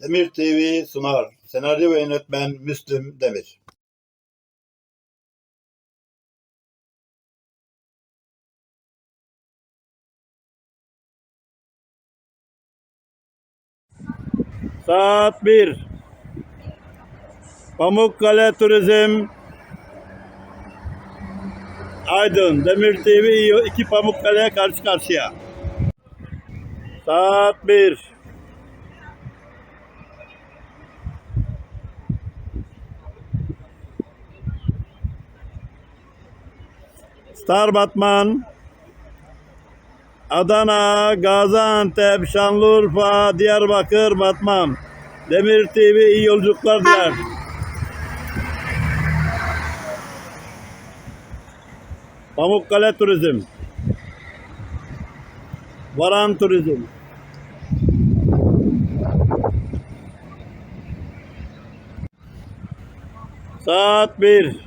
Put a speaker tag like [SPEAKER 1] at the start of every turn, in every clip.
[SPEAKER 1] Demir TV sunar. Senaryo ve yönetmen Müslüm Demir. Saat 1. Pamukkale Turizm Aydın Demir TV iki Pamukkale karşı karşıya. Saat 1. Star Batman Adana, Gaziantep, Şanlıurfa, Diyarbakır, Batman. Demir TV iyi yolculuklar diler. Pamukkale Turizm. Varan Turizm. Saat 1.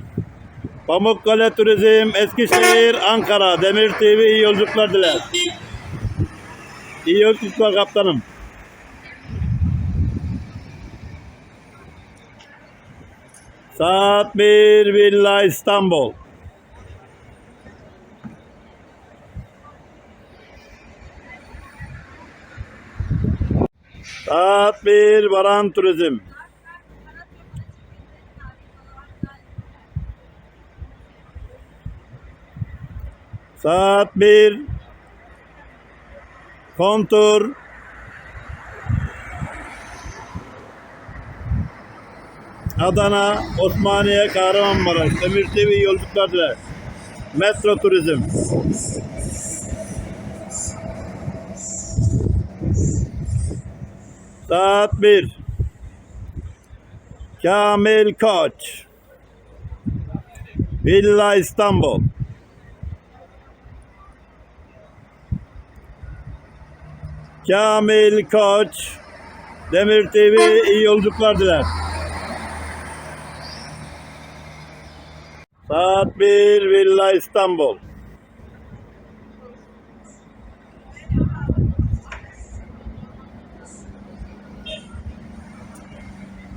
[SPEAKER 1] Pamukkale Turizm, Eskişehir, Ankara. Demir TV iyi yolculuklar diler. İyi yolculuklar kaptanım. Saat 1 Villa İstanbul. Saat 1 Varan Turizm. Saat 1 Kontur. Adana, Osmaniye, Kahramanmaraş, Demir TV yolculuklar diler. Metro Turizm. Saat 1 Kamil Koç. Villa İstanbul Kamil Koç Demir TV iyi yolculuklar diler. Saat 1 Villa İstanbul.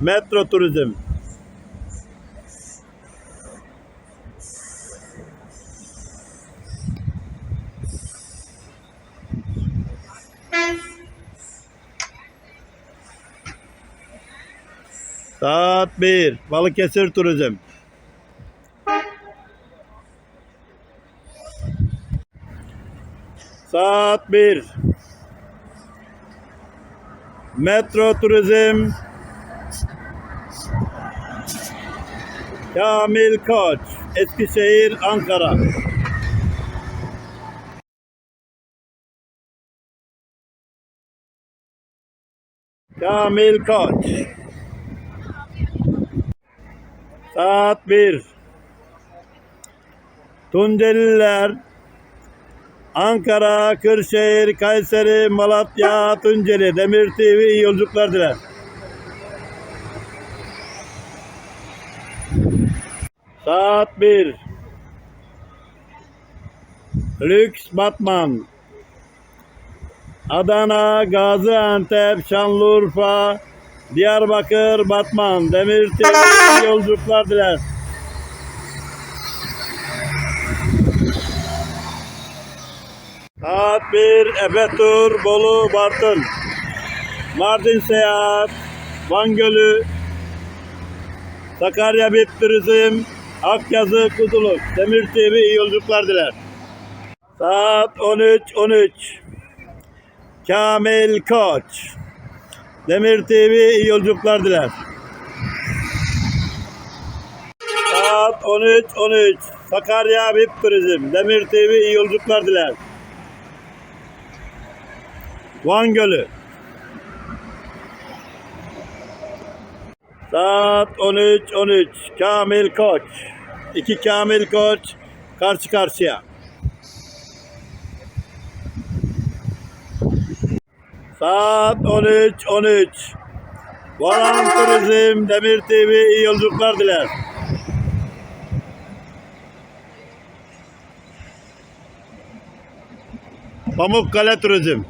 [SPEAKER 1] Metro Turizm. Saat 1 Balıkesir Turizm. Saat 1 Metro Turizm. Kamil Koç Eskişehir Ankara. Kamil Koç Saat 1 Tunceliler Ankara, Kırşehir, Kayseri, Malatya, Tunceli, Demir TV iyi yolculuklar diler. Saat 1 Lüks Batman. Adana, Gaziantep, Şanlıurfa, Diyarbakır, Batman, Demir TV iyi yolculuklar diler. Saat 1 Efe Tur, Bolu, Bartın. Mardin Seyahat, Van Gölü, Sakarya Bip Turizm, Akyazı, Kuzuluk, Demir TV iyi yolculuklar diler. Saat 13.13 Kamil Koç, Demir TV iyi yolculuklar diler. Saat 13.13 Sakarya Bip Turizm, Demir TV iyi yolculuklar diler. Van Gölü. Saat 13.13 Kamil Koç. İki Kamil Koç karşı karşıya. Saat 13.13 Varan Turizm Demir TV iyi yolculuklar diler. Pamukkale Turizm.